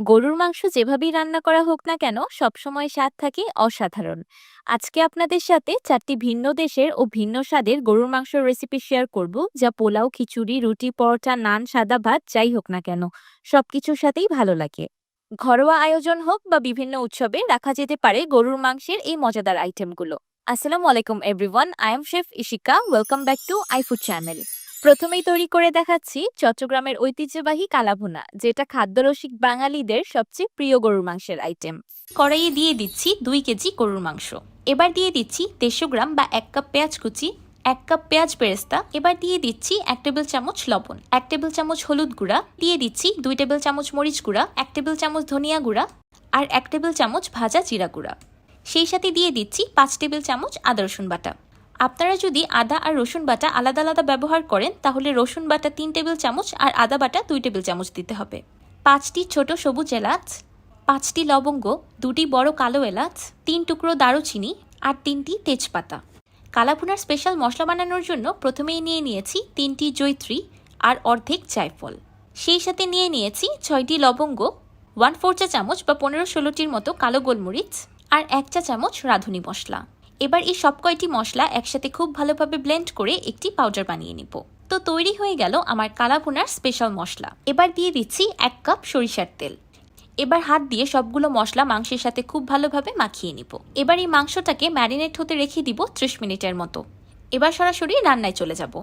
গরুর মাংস যেভাবেই রান্না করা হোক না কেন, সবসময় স্বাদ থাকে অসাধারণ। আজকে আপনাদের সাথে চারটি ভিন্ন দেশের ও ভিন্ন স্বাদের গরুর মাংসের রেসিপি শেয়ার করব, যা পোলাও, খিচুড়ি, রুটি, পরোটা, নান, সাদা ভাত, যাই হোক না কেন, সবকিছুর সাথেই ভালো লাগে। ঘরোয়া আয়োজন হোক বা বিভিন্ন উৎসবে রাখা যেতে পারে গরুর মাংসের এই মজাদার আইটেমগুলো আসসালামু আলাইকুম everyone I am chef Ishika welcome back to iFood channel প্রথমেই তৈরি করে দেখাচ্ছি চট্টগ্রামের ঐতিহ্যবাহী কালাভুনা, যেটা খাদ্যরসিক বাঙালিদের সবচেয়ে প্রিয় গরুর মাংসের আইটেম কড়াইয়ে দিয়ে দিচ্ছি দুই কেজি গরুর মাংস। এবার দিয়ে দিচ্ছি দেড়শো গ্রাম বা এক কাপ পেঁয়াজ কুচি, এক কাপ পেঁয়াজ বেরেস্তা, এবার দিয়ে দিচ্ছি এক টেবিল চামচ লবণ, এক টেবিল চামচ হলুদ গুঁড়া, দিয়ে দিচ্ছি দুই টেবিল চামচ মরিচ গুঁড়া, এক টেবিল চামচ ধনিয়া গুঁড়া আর এক টেবিল চামচ ভাজা জিরা গুঁড়া। সেই সাথে দিয়ে দিচ্ছি পাঁচ টেবিল চামচ আদা রসুন বাটা। আপনারা যদি আদা আর রসুন বাটা আলাদা আলাদা ব্যবহার করেন, তাহলে রসুন বাটা তিন টেবিল চামচ আর আদা বাটা দুই টেবিল চামচ দিতে হবে। পাঁচটি ছোট সবুজ এলাচ, পাঁচটি লবঙ্গ, দুটি বড় কালো এলাচ, তিন টুকরো দারুচিনি আর তিনটি তেজপাতা। কালাভুনার স্পেশাল মশলা বানানোর জন্য প্রথমেই নিয়ে নিয়েছি তিনটি জৈত্রী আর অর্ধেক জায়ফল। সেই সাথে নিয়ে নিয়েছি ছয়টি লবঙ্গ, ওয়ান ফোর চা চামচ বা পনেরো ষোলোটির মতো কালো গোলমরিচ আর এক চা চামচ রাঁধুনি মশলা। এবার এই সব কয়টি মশলা একসাথে খুব ভালোভাবে ব্লেন্ড করে একটি পাউডার বানিয়ে নিব। তো তৈরি হয়ে গেল আমার কালাভুনার স্পেশাল মশলা। এবার দিয়ে দিচ্ছি এক কাপ সরিষার তেল। এবার হাত দিয়ে সবগুলো মশলা মাংসের সাথে খুব ভালোভাবে মাখিয়ে নিব। এবার এই মাংসটাকে ম্যারিনেট হতে রেখে দিব ত্রিশ মিনিটের মতো। এবার সরাসরি রান্নায় চলে যাব।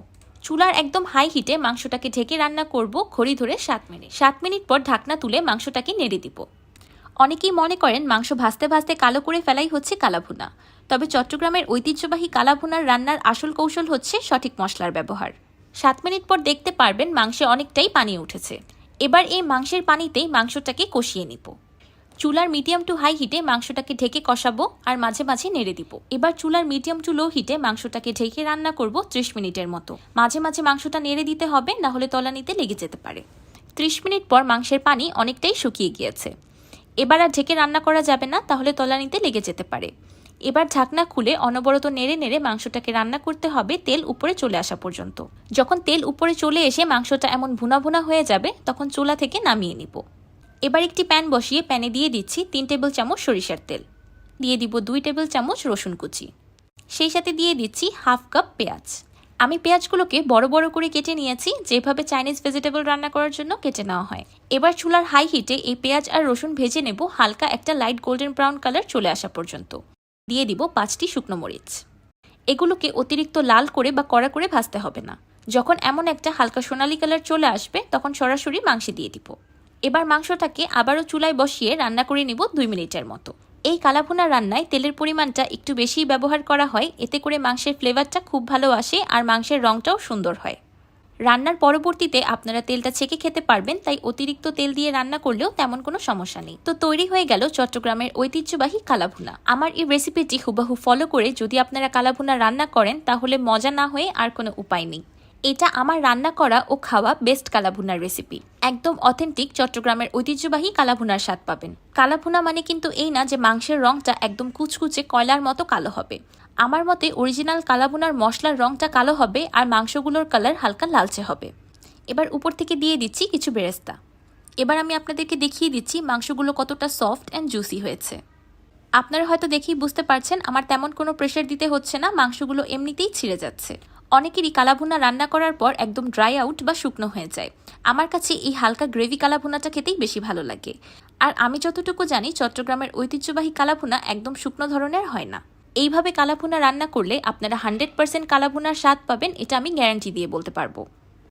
চুলার একদম হাই হিটে মাংসটাকে ঢেকে রান্না করব ঘড়ি ধরে সাত মিনিট। সাত মিনিট পর ঢাকনা তুলে মাংসটাকে নেড়ে দিব। অনেকেই মনে করেন মাংস ভাজতে ভাজতে কালো করে ফেলাই হচ্ছে কালাভুনা। তবে চট্টগ্রামের ঐতিহ্যবাহী কালাভুনার রান্নার আসল কৌশল হচ্ছে সঠিক মশলার ব্যবহার। সাত মিনিট পর দেখতে পারবেন মাংসে অনেকটাই পানি উঠেছে। এবার এই মাংসের পানিতেই মাংসটাকে কষিয়ে নিব। চুলার মিডিয়াম টু হাই হিটে মাংসটাকে ঢেকে কষাবো আর মাঝে মাঝে নেড়ে দিব। এবার চুলার মিডিয়াম টু লো হিটে মাংসটাকে ঢেকে রান্না করব ত্রিশ মিনিটের মতো। মাঝে মাঝে মাংসটা নেড়ে দিতে হবে, না হলে তলানিতে লেগে যেতে পারে। ত্রিশ মিনিট পর মাংসের পানি অনেকটাই শুকিয়ে গিয়েছে। এবার আর ঢেকে রান্না করা যাবে না, তাহলে তলানিতে লেগে যেতে পারে। এবার ঢাকনা খুলে অনবরত নেড়ে নেড়ে মাংসটাকে রান্না করতে হবে তেল উপরে চলে আসা পর্যন্ত। যখন তেল উপরে চলে এসে মাংসটা এমন ভুনা ভুনা হয়ে যাবে, তখন চুলা থেকে নামিয়ে নিব। এবার একটি প্যান বসিয়ে প্যানে দিয়ে দিচ্ছি তিন টেবিল চামচ সরিষার তেল। দিয়ে দিব দুই টেবিল চামচ রসুন কুচি। সেই সাথে দিয়ে দিচ্ছি হাফ কাপ পেঁয়াজ। আমি পেঁয়াজগুলোকে বড় বড় করে কেটে নিয়েছি, যেভাবে চাইনিজ ভেজিটেবল রান্না করার জন্য কেটে নেওয়া হয়। এবার চুলার হাই হিটে এই পেঁয়াজ আর রসুন ভেজে নেব হালকা একটা লাইট গোল্ডেন ব্রাউন কালার চলে আসা পর্যন্ত। দিয়ে দিব পাঁচটি শুকনো মরিচ। এগুলোকে অতিরিক্ত লাল করে বা কড়া করে ভাজতে হবে না। যখন এমন একটা হালকা সোনালি কালার চলে আসবে, তখন সরাসরি মাংসে দিয়ে দিব। এবার মাংসটাকে আবারও চুলায় বসিয়ে রান্না করে নেব দুই মিনিটের মতো। এই কালাভুনা রান্নায় তেলের পরিমাণটা একটু বেশি ব্যবহার করা হয়, এতে করে মাংসের ফ্লেভারটা খুব ভালো আসে আর মাংসের রঙটাও সুন্দর হয়। রান্নার পরবর্তীতে আপনারা তেলটা ছেঁকে খেতে পারবেন, তাই অতিরিক্ত তেল দিয়ে রান্না করলেও তেমন কোনো সমস্যা নেই। তো তৈরি হয়ে গেল চট্টগ্রামের ঐতিহ্যবাহী কালাভুনা। আমার এই রেসিপিটি হুবাহু ফলো করে যদি আপনারা কালাভুনা রান্না করেন, তাহলে মজা না হয়ে আর কোনো উপায় নেই। এটা আমার রান্না করা ও খাওয়া বেস্ট কালাভুনার রেসিপি একদম অথেন্টিক চট্টগ্রামের ঐতিহ্যবাহী কালাভুনার স্বাদ পাবেন। কালাভুনা মানে কিন্তু এই না যে মাংসের রংটা একদম কুচকুচে কয়লার মতো কালো হবে। আমার মতে অরিজিনাল কালাভুনার মশলার রংটা কালো হবে আর মাংসগুলোর কালার হালকা লালচে হবে। এবার উপর থেকে দিয়ে দিচ্ছি কিছু বেরেস্তা। এবার আমি আপনাদেরকে দেখিয়ে দিচ্ছি মাংসগুলো কতটা সফট অ্যান্ড জুসি হয়েছে। আপনারা হয়তো দেখেই বুঝতে পারছেন, আমার তেমন কোনো প্রেশার দিতে হচ্ছে না, মাংসগুলো এমনিতেই ছিঁড়ে যাচ্ছে। অনেকেরই কালাভুনা রান্না করার পর একদম ড্রাই আউট বা শুকনো হয়ে যায়। আমার কাছে এই হালকা গ্রেভি কালাভুনাটা খেতেই বেশি ভালো লাগে। আর আমি যতটুকু জানি, চট্টগ্রামের ঐতিহ্যবাহী কালাভুনা একদম শুকনো ধরনের হয় না। এইভাবে কালাভুনা রান্না করলে আপনারা হান্ড্রেড পার্সেন্ট কালাভুনার স্বাদ পাবেন, এটা আমি গ্যারান্টি দিয়ে বলতে পারব।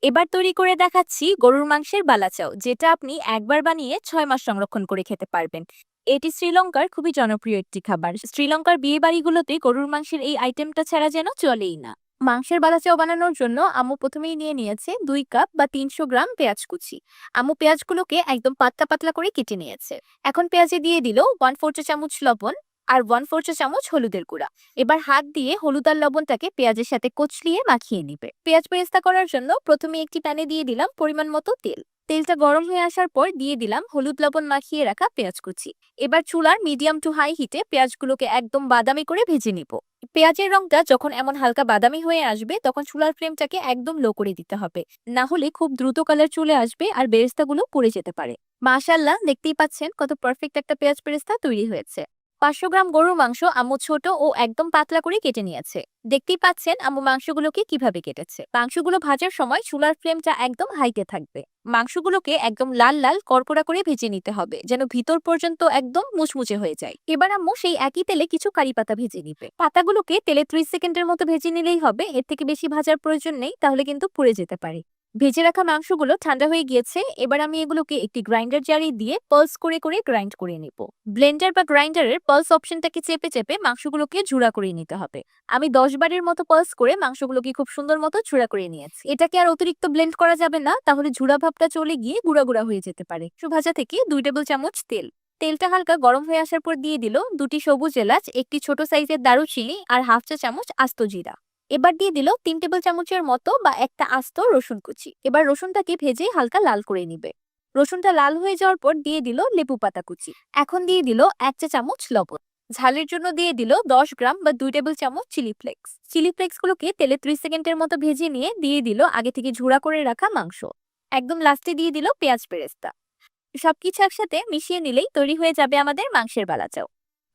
এবার তৈরি করে দেখাচ্ছি গরুর মাংসের বালাচাও, যেটা আপনি একবার বানিয়ে ছয় মাস সংরক্ষণ করে খেতে পারবেন। এটি শ্রীলঙ্কার খুবই জনপ্রিয় একটি খাবার। শ্রীলঙ্কার বিয়ে বাড়িগুলোতে গরুর মাংসের এই আইটেমটা ছাড়া যেন চলেই না। মাংসের বালাচাও বানানোর জন্য আম্মু প্রথমেই নিয়ে নিয়েছে দুই কাপ বা তিনশো গ্রাম পেঁয়াজ কুচি। আম্মু পেঁয়াজগুলোকে একদম পাতলা পাতলা করে কেটে নিয়েছে। এখন পেঁয়াজে দিয়ে দিল ওয়ান ফোর চা চামচ লবণ আর ওয়ান ফোর চা চামচ হলুদের গুঁড়া। এবার হাত দিয়ে হলুদ আর লবণটাকে পেঁয়াজের সাথে কচলিয়ে মাখিয়ে নিবে। পেঁয়াজ বেরেস্তা করার জন্য প্রথমে একটি প্যানে দিয়ে দিলাম পরিমাণ মতো তেল। তেলটা গরম হয়ে আসার পর দিয়ে দিলাম হলুদ লবণ মাখিয়ে রাখা পেঁয়াজ কুচি। এবার চুলার মিডিয়াম টু হাই হিটে পেঁয়াজগুলোকে একদম বাদামি করে ভেজে নিব। পেঁয়াজের রংটা যখন এমন হালকা বাদামি হয়ে আসবে, তখন চুলার ফ্লেমটাকে একদম লো করে দিতে হবে। না হলে খুব দ্রুত কালার চলে আসবে আর বেরেস্তাগুলো পড়ে যেতে পারে। মাশাল্লাহ দেখতেই পাচ্ছেন কত পারফেক্ট একটা পেঁয়াজ বেরেস্তা তৈরি হয়েছে। পাঁচশো গ্রাম গরুর মাংস আম্মু ছোট ও একদম পাতলা করে কেটে নিয়েছে। দেখতেই পাচ্ছেন আম্মু মাংসগুলোকে কীভাবে কেটেছে। মাংসগুলো ভাজার সময় চুলার ফ্লেমটা একদম হাইতে থাকবে। মাংসগুলোকে একদম লাল লাল কড়কড়া করে ভেজে নিতে হবে, যেন ভিতর পর্যন্ত একদম মুচমুচে হয়ে যায়। এবার আম্মু সেই একই তেলে কিছু কারি পাতা ভেজে নিবে। পাতাগুলোকে তেলে ত্রিশ সেকেন্ডের মতো ভেজে নিলেই হবে, এর থেকে বেশি ভাজার প্রয়োজন নেই, তাহলে কিন্তু পুড়ে যেতে পারে। ভেজে রাখা মাংসগুলো ঠান্ডা হয়ে গিয়েছে, এবার আমি এগুলোকে একটি গ্রাইন্ডার জারে দিয়ে পালস করে করে গ্রাইন্ড করে নেব। ব্লেন্ডার বা গ্রাইন্ডারের পালস অপশনটাকে চেপে চেপে মাংসগুলোকে ঝুড়া করে নিতে হবে। আমি দশ বারের মতো পালস করে মাংসগুলোকে খুব সুন্দর মতো ঝুড়া করে নিয়েছি। এটাকে আর অতিরিক্ত ব্লেন্ড করা যাবে না, তাহলে ঝুড়া ভাবটা চলে গিয়ে গুঁড়া গুঁড়া হয়ে যেতে পারে। ভাজা থেকে দুই টেবিল চামচ তেল। তেলটা হালকা গরম হয়ে আসার পর দিয়ে দিল দুটি সবুজ এলাচ, একটি ছোট সাইজের দারুচিনি আর হাফ চা চামচ আস্ত জিরা। এবার দিয়ে দিল তিন টেবিল চামচের মতো বা একটা আস্ত রসুন কুচি। এবার রসুনটাকে ভেজে হালকা লাল করে নিবে। রসুনটা লাল হয়ে যাওয়ার পর দিয়ে দিল লেবু পাতা কুচি। এখন দিয়ে দিল এক চা চামচ লবণ। ঝালের জন্য দিয়ে দিল দশ গ্রাম বা দুই টেবিল চামচ চিলি ফ্লেক্স। চিলি ফ্লেক্স গুলোকে তেলে ত্রিশ সেকেন্ডের মতো ভেজে নিয়ে দিয়ে দিল আগে থেকে ঝুড়া করে রাখা মাংস। একদম লাস্টে দিয়ে দিল পেঁয়াজ পেরেস্তা। সবকিছু একসাথে মিশিয়ে নিলেই তৈরি হয়ে যাবে আমাদের মাংসের বালাচাও।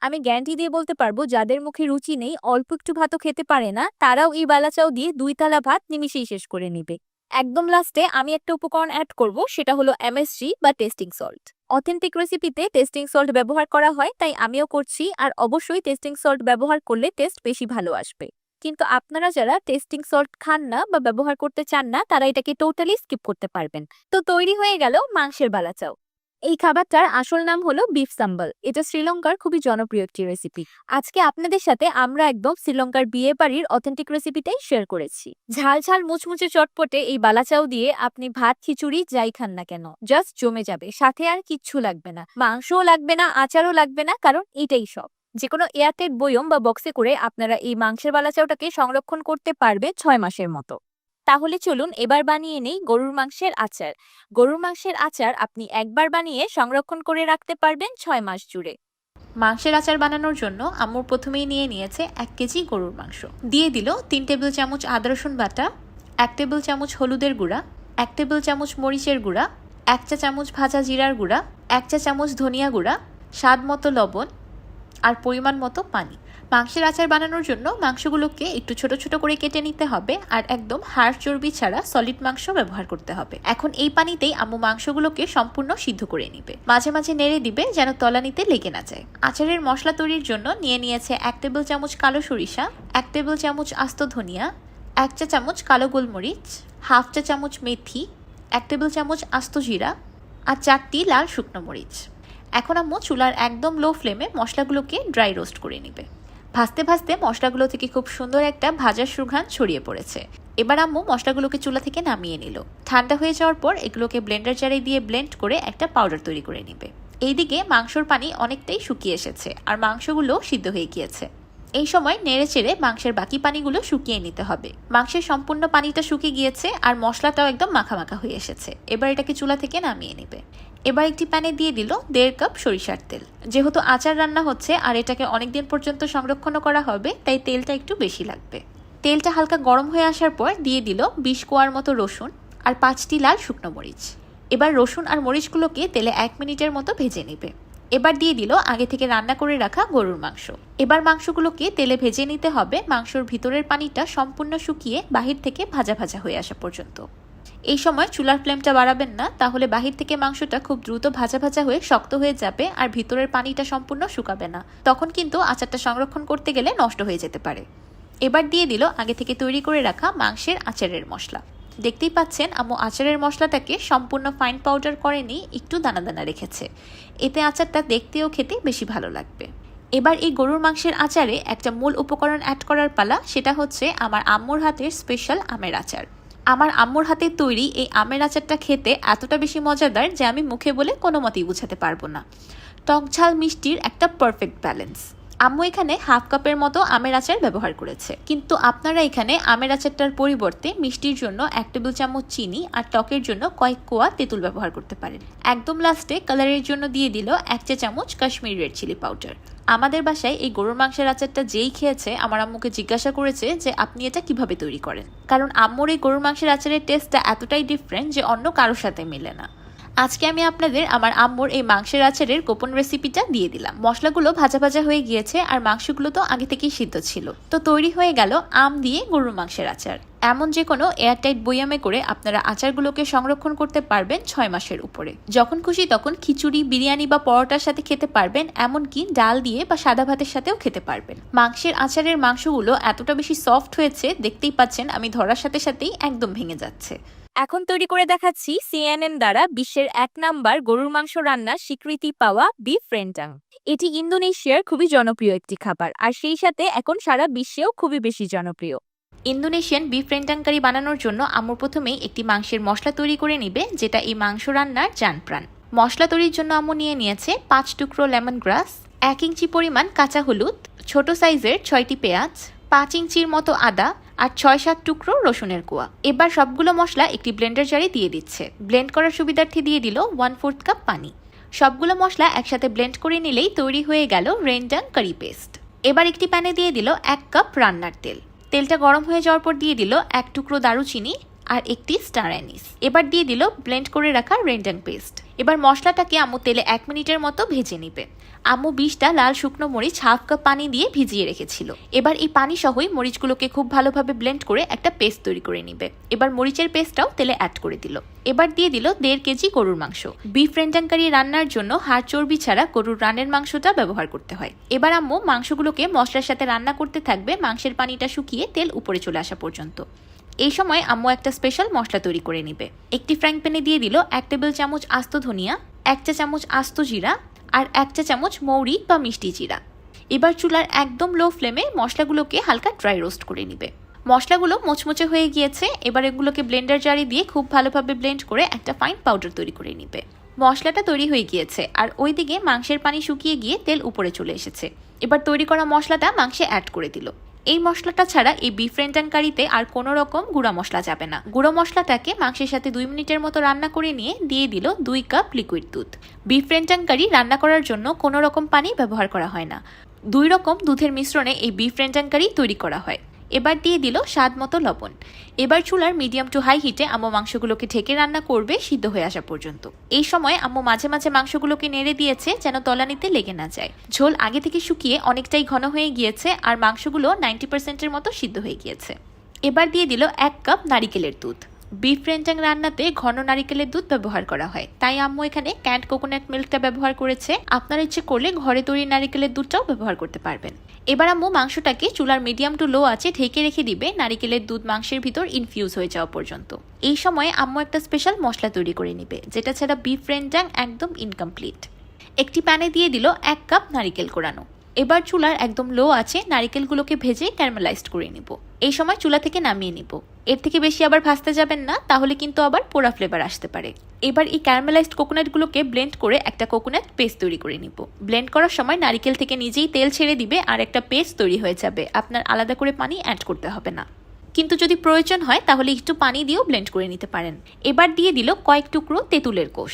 আমি গ্যারান্টি দিয়ে বলতে পারব, যাদের মুখে রুচি নেই, অল্প একটু ভাতও খেতে পারে না, তারাও এই বালাচাও দিয়ে দুই তালা ভাত নিমিশেই শেষ করে নিবে। একদম লাস্টে আমি একটা উপকরণ অ্যাড করব, সেটা হলো এমএসজি বা টেস্টিং সল্ট অথেন্টিক রেসিপিতে টেস্টিং সল্ট ব্যবহার করা হয়, তাই আমিও করছি, আর অবশ্যই টেস্টিং সল্ট ব্যবহার করলে টেস্ট বেশি ভালো আসবে। কিন্তু আপনারা যারা টেস্টিং সল্ট খান না বা ব্যবহার করতে চান না, তারা এটাকে টোটালি স্কিপ করতে পারবেন। তো তৈরি হয়ে গেল মাংসের বালাচাও। এই খাবারটার আসল নাম হলো বিফ সাম্বল। এটা শ্রীলঙ্কার খুবই জনপ্রিয় একটি রেসিপি আজকে আপনাদের সাথে আমরা একদম শ্রীলঙ্কার বিয়ে বাড়ির অথেন্টিক রেসিপিটাই শেয়ার করেছি। ঝাল ঝাল মুচমুচে চটপটে এই বালাচাও দিয়ে আপনি ভাত, খিচুড়ি যাই খান না কেন জাস্ট জমে যাবে। সাথে আর কিচ্ছু লাগবে না। মাংসও লাগবে না, আচারও লাগবে না, কারণ এটাই সব। যে কোনো এয়ারটেড বয়ম বা বক্সে করে আপনারা এই মাংসের বালাচাওটাকে সংরক্ষণ করতে পারবে ছয় মাসের মতো। তাহলে চলুন এবার বানিয়ে নেই গরুর মাংসের আচার। গরুর মাংসের আচার আপনি একবার বানিয়ে সংরক্ষণ করে রাখতে পারবেন ছয় মাস জুড়ে। মাংসের আচার বানানোর জন্য আম্মুর প্রথমেই নিয়ে নিয়েছে এক কেজি গরুর মাংস। দিয়ে দিল তিন টেবিল চামচ আদা, রসুন বাটা, এক টেবিল চামচ হলুদের গুঁড়া, এক টেবিল চামচ মরিচের গুঁড়া, এক চা চামচ ভাজা জিরার গুঁড়া, এক চা চামচ ধনিয়া গুঁড়া, স্বাদ মতো লবণ আর পরিমাণ মতো পানি। মাংসের আচার বানানোর জন্য মাংসগুলোকে একটু ছোট ছোট করে কেটে নিতে হবে আর একদম হাড় চর্বি ছাড়া সলিড মাংস ব্যবহার করতে হবে। এখন এই পানিতেই আম্মু মাংসগুলোকে সম্পূর্ণ সিদ্ধ করে নিবে। মাঝে মাঝে নেড়ে দিবে যেন তলানিতে লেগে না যায়। আচারের মশলা তৈরির জন্য নিয়ে নিয়েছে এক টেবিল চামচ কালো সরিষা, এক টেবিল চামচ আস্ত ধনিয়া, এক চা চামচ কালো গোলমরিচ, হাফ চা চামচ মেথি, এক টেবিল চামচ আস্ত জিরা আর চারটি লাল শুকনো মরিচ। এখন আম্মু চুলার একদম লো ফ্লেমে মশলাগুলোকে ড্রাই রোস্ট করে নিবে। ভাজতে ভাজতে মশলাগুলো থেকে খুব সুন্দর একটা ভাজার সুঘ্রাণ ছড়িয়ে পড়েছে। এবার আম্মু মশলাগুলোকে চুলা থেকে নামিয়ে নিল। ঠান্ডা হয়ে যাওয়ার পর এগুলোকে ব্লেন্ডার জারে দিয়ে ব্লেন্ড করে একটা পাউডার তৈরি করে নেবে। এইদিকে মাংসর পানি অনেকটাই শুকিয়ে এসেছে আর মাংসগুলো সিদ্ধ হয়ে গিয়েছে। এই সময় নেড়ে চেড়ে মাংসের বাকি পানিগুলো শুকিয়ে নিতে হবে। মাংসের সম্পূর্ণ পানিটা শুকিয়ে গিয়েছে আর মশলাটাও একদম মাখা মাখা হয়ে এসেছে। এবার এটাকে চুলা থেকে নামিয়ে নেবে। এবার একটি প্যানে দিয়ে দিল দেড় কাপ সরিষার তেল। যেহেতু আচার রান্না হচ্ছে আর এটাকে অনেক দিন পর্যন্ত সংরক্ষণও করা হবে, তাই তেলটা একটু বেশি লাগবে। তেলটা হালকা গরম হয়ে আসার পর দিয়ে দিল বিশ কোয়ার মতো রসুন আর পাঁচটি লাল শুকনো মরিচ। এবার রসুন আর মরিচগুলোকে তেলে এক মিনিটের মতো ভেজে নেবে। এবার দিয়ে দিল আগে থেকে রান্না করে রাখা গরুর মাংস। এবার মাংসগুলোকে তেলে ভেজে নিতে হবে। মাংসর ভিতরের পানিটা সম্পূর্ণ শুকিয়ে বাহির থেকে ভাজা ভাজা হয়ে আসা পর্যন্ত। এই সময় চুলার ফ্লেমটা বাড়াবেন না, তাহলে বাহির থেকে মাংসটা খুব দ্রুত ভাজা ভাজা হয়ে শক্ত হয়ে যাবে আর ভিতরের পানিটা সম্পূর্ণ শুকাবে না। তখন কিন্তু আচারটা সংরক্ষণ করতে গেলে নষ্ট হয়ে যেতে পারে। এবার দিয়ে দিল আগে থেকে তৈরি করে রাখা মাংসের আচারের মশলা। দেখতেই পাচ্ছেন, আম্মু আচারের মশলাটাকে সম্পূর্ণ ফাইন পাউডার করেনি, একটু দানা দানা রেখেছে। এতে আচারটা দেখতেও খেতে বেশি ভালো লাগবে। এবার এই গরুর মাংসের আচারে একটা মূল উপকরণ অ্যাড করার পালা, সেটা হচ্ছে আমার আম্মুর হাতের স্পেশাল আমের আচার। আমার আম্মুর হাতে তৈরি এই আমের আচারটা খেতে এতটা বেশি মজাদার যে আমি মুখে বলে কোনো মতেই বুঝাতে পারব না। টক ঝাল মিষ্টির একটা পারফেক্ট ব্যালেন্স আম্মু এখানে হাফ কাপের মতো আমের আচার ব্যবহার করেছে। কিন্তু আপনারা এখানে আমের আচারটার পরিবর্তে মিষ্টির জন্য এক টেবিল চামচ চিনি আর টকের জন্য কয়েক কোয়া তেঁতুল ব্যবহার করতে পারেন। একদম লাস্টে কালারের জন্য দিয়ে দিল এক চা চামচ কাশ্মীর রেড চিলি পাউডার আমাদের বাসায় এই গরুর মাংসের আচারটা যেই খেয়েছে, আমার আম্মুকে জিজ্ঞাসা করেছে যে, আপনি এটা কীভাবে তৈরি করেন? কারণ আম্মুর এই গরুর মাংসের আচারের টেস্টটা এতটাই ডিফারেন্ট যে অন্য কারোর সাথে মিলে না। আজকে আমি আপনাদের আমার আম্মুর এই মাংসের আচারের গোপন রেসিপিটা দিয়ে দিলাম। মশলাগুলো ভাজা ভাজা হয়ে গিয়েছে আর মাংসগুলো তো আগে থেকেই সিদ্ধ ছিল। তো তৈরি হয়ে গেল আম দিয়ে গরুর মাংসের আচার। এমন যে কোনো এয়ারটাইট বইয়ামে করে আপনারা আচারগুলোকে সংরক্ষণ করতে পারবেন ছয় মাসের উপরে। যখন খুশি তখন খিচুড়ি, বিরিয়ানি বা পরোটার সাথে খেতে পারবেন, এমনকি ডাল দিয়ে বা সাদা ভাতের সাথেও খেতে পারবেন। মাংসের আচারের মাংসগুলো এতটা বেশি সফট হয়েছে, দেখতেই পাচ্ছেন আমি ধরার সাথে সাথেই একদম ভেঙে যাচ্ছে। এখন তৈরি করে দেখাচ্ছি সিএনএন দ্বারা বিশ্বের এক নাম্বার গরুর মাংস রান্নার স্বীকৃতি পাওয়া বিফ রেন্টাং এটি ইন্দোনেশিয়ার খুবই জনপ্রিয় একটি খাবার, আর সেই সাথে এখন সারা বিশ্বেও খুবই বেশি জনপ্রিয়। ইন্দোনেশিয়ান বিফ রেন্টাং কারি বানানোর জন্য আম্মু প্রথমেই একটি মাংসের মশলা তৈরি করে নিবে, যেটা এই মাংস রান্নার জান প্রাণ। মশলা তৈরির জন্য আম্মু নিয়ে নিয়েছে পাঁচ টুকরো লেমন গ্রাস এক ইঞ্চি পরিমাণ কাঁচা হলুদ, ছোট সাইজের ছয়টি পেঁয়াজ, পাঁচ ইঞ্চির মতো আদা আর ছয় সাত টুকরো রসুনের কোয়া। এবার সবগুলো মশলা একটি ব্লেন্ডার জারে দিয়ে দিচ্ছে। ব্লেন্ড করার সুবিধার্থে দিয়ে দিল ওয়ান ফোর্থ কাপ পানি। সবগুলো মশলা একসাথে ব্লেন্ড করে নিলেই তৈরি হয়ে গেল রেনডাং কারি পেস্ট। এবার একটি প্যানে দিয়ে দিল এক কাপ রান্নার তেল। তেলটা গরম হয়ে যাওয়ার পর দিয়ে দিল এক টুকরো দারুচিনি আর একটি স্টার অ্যানিস এবার দিয়ে দিল ব্লেন্ড করে রাখা রেন্ডাং পেস্ট এবার মশলাটাকে আম্মু তেলে এক মিনিটের মতো ভেজে নিবে। আম্মু বিশটা লাল শুকনো মরিচ হাফ কাপ পানি দিয়ে ভিজিয়ে রেখেছিল। এবার এই পানি সহই মরিচগুলোকে খুব ভালোভাবে ব্লেন্ড করে একটা পেস্ট তৈরি করে নিবে। এবার মরিচের পেস্টটাও তেলে অ্যাড করে দিল। এবার দিয়ে দিল দেড় কেজি গরুর মাংস। বিফ রেন্টাংকারি রান্নার জন্য হাড় চর্বি ছাড়া গরুর রানের মাংসটা ব্যবহার করতে হয়। এবার আম্মু মাংসগুলোকে মশলার সাথে রান্না করতে থাকবে মাংসের পানিটা শুকিয়ে তেল উপরে চলে আসা পর্যন্ত। এই সময় আম্মু একটা স্পেশাল মশলা তৈরি করে নিবে। একটি ফ্রাইং প্যানে দিয়ে দিল এক টেবিল চামচ আস্ত ধনিয়া, এক চা চামচ আস্ত জিরা আর এক চা চামচ মৌরি বা মিষ্টি জিরা। এবার চুলার একদম লো ফ্লেমে মশলাগুলোকে হালকা ড্রাই রোস্ট করে নিবে। মশলাগুলো মোচমোচে হয়ে গিয়েছে, এবার এগুলোকে ব্লেন্ডার জারি দিয়ে খুব ভালোভাবে ব্লেন্ড করে একটা ফাইন পাউডার তৈরি করে নিবে। মশলাটা তৈরি হয়ে গিয়েছে আর ওইদিকে মাংসের পানি শুকিয়ে গিয়ে তেল উপরে চলে এসেছে। এবার তৈরি করা মশলাটা মাংসে অ্যাড করে দিল। এই মশলাটা ছাড়া এই বিফ রেন্টান কারিতে আর কোনো রকম গুঁড়া মশলা যাবে না। গুঁড়ো মশলাটাকে মাংসের সাথে দুই মিনিটের মতো রান্না করে নিয়ে দিয়ে দিল দুই কাপ লিকুইড দুধ। বিফ রেন্টান কারি রান্না করার জন্য কোনো রকম পানি ব্যবহার করা হয় না। দুই রকম দুধের মিশ্রণে এই বিফ রেন্টান কারি তৈরি করা হয়। এবার দিয়ে দিল স্বাদ মতো লবণ। এবার চুলার মিডিয়াম টু হাই হিটে আম্মু মাংসগুলোকে ঢেকে রান্না করবে সিদ্ধ হয়ে আসা পর্যন্ত। এই সময় আম্মু মাঝে মাঝে মাংসগুলোকে নেড়ে দিয়েছে যেন তলানিতে লেগে না যায়। ঝোল আগে থেকে শুকিয়ে অনেকটাই ঘন হয়ে গিয়েছে আর মাংসগুলো নাইনটি পার্সেন্টের মতো সিদ্ধ হয়ে গিয়েছে। এবার দিয়ে দিল এক কাপ নারিকেলের দুধ। বিফ রেন্টাং রান্নাতে ঘন নারিকেলের দুধ ব্যবহার করা হয়। তাই আম্মু এখানে ক্যান্ড কোকোনাট মিল্কটা ব্যবহার করেছে। আপনার ইচ্ছে করলে ঘরে তৈরি নারিকেলের দুধটাও ব্যবহার করতে পারবেন। এবার আম্মু মাংসটাকে চুলার মিডিয়াম টু লো আছে ঢেকে রেখে দিবে নারিকেলের দুধ মাংসের ভিতর ইনফিউজ হয়ে যাওয়া পর্যন্ত। এই সময় আম্মু একটা স্পেশাল মশলা তৈরি করে নিবে, যেটা ছাড়া বিফ রেন্টাং একদম ইনকমপ্লিট একটি প্যানে দিয়ে দিল এক কাপ নারিকেল কোরানো। এবার চুলার একদম লো আছে, নারিকেলগুলোকে ভেজে ক্যারামেলাইজড করে নিব। এই সময় চুলা থেকে নামিয়ে নিব। এর থেকে বেশি আবার ভাজতে যাবেন না, তাহলে কিন্তু আবার পোড়া ফ্লেভার আসতে পারে। এবার এই ক্যারামেলাইজড কোকোনাটগুলোকে ব্লেন্ড করে একটা কোকোনাট পেস্ট তৈরি করে নিব। ব্লেন্ড করার সময় নারিকেল থেকে নিজেই তেল ছেড়ে দিবে আর একটা পেস্ট তৈরি হয়ে যাবে। আপনার আলাদা করে পানি অ্যাড করতে হবে না। কিন্তু যদি প্রয়োজন হয়, তাহলে একটু পানি দিয়েও ব্লেন্ড করে নিতে পারেন। এবার দিয়ে দিল কয়েক টুকরো তেঁতুলের কোষ।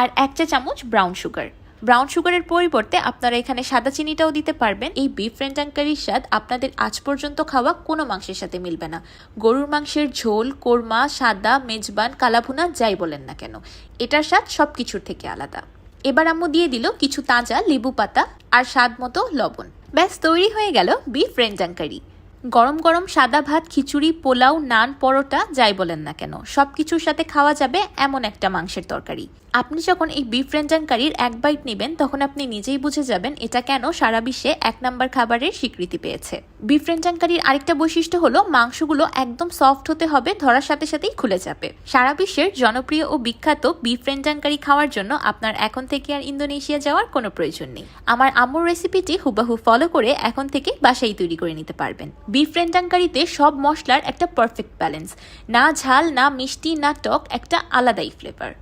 আর এক চা চামচ ব্রাউন সুগার ব্রাউন সুগারের পরিবর্তে আপনারা এখানে সাদা চিনিটাও দিতে পারবেন। এই বিফ রেন্টাং কারির স্বাদ আপনাদের আজ পর্যন্ত খাওয়া কোনো মাংসের সাথে মিলবে না। গরুর মাংসের ঝোল, কোরমা, সাদা, মেজবান, কালাভুনা, যাই বলেন না কেন। এটার স্বাদ সব কিছুর থেকে আলাদা। এবার আম্মু দিয়ে দিল কিছু তাজা লেবু পাতা আর স্বাদ মতো লবণ। ব্যাস, তৈরি হয়ে গেল বিফ রেন্টাং কারি গরম গরম সাদা ভাত, খিচুড়ি, পোলাও, নান, পরোটা, যাই বলেন না কেন সব কিছুর সাথে খাওয়া যাবে এমন একটা মাংসের তরকারি। আপনি যখন এই বিফ রেঞ্জান কারির এক বাইট নেবেন, তখন আপনি নিজেই বুঝে যাবেন এটা কেন সারা বিশ্বে এক নাম্বার খাবারের স্বীকৃতি পেয়েছে। বিফ রেঞ্জান কারির আরেকটা বৈশিষ্ট্য হলো, মাংসগুলো একদম সফট হতে হবে, ধরার সাথে সাথেই খুলে যাবে। সারা বিশ্বের জনপ্রিয় ও বিখ্যাত বিফ রেঞ্জান কারি খাওয়ার জন্য আপনার এখন থেকে আর ইন্দোনেশিয়া যাওয়ার কোনো প্রয়োজন নেই। আমার আম্মুর রেসিপিটি হুবাহু ফলো করে এখন থেকে বাসাই তৈরি করে নিতে পারবেন। বিফ রেঞ্জান কারিতে সব মশলার একটা পারফেক্ট ব্যালেন্স না ঝাল, না মিষ্টি, না টক, একটা আলাদাই ফ্লেভার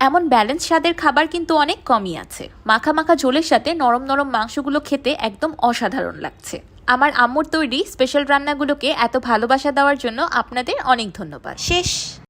এমন ব্যালেন্স স্বাদের খাবার কিন্তু অনেক কমই আছে। মাখা মাখা ঝোলের সাথে নরম নরম মাংসগুলো খেতে একদম অসাধারণ লাগছে। আমার আম্মুর তৈরি স্পেশাল রান্নাগুলোকে এত ভালোবাসা দেওয়ার জন্য আপনাদের অনেক ধন্যবাদ। শেষ।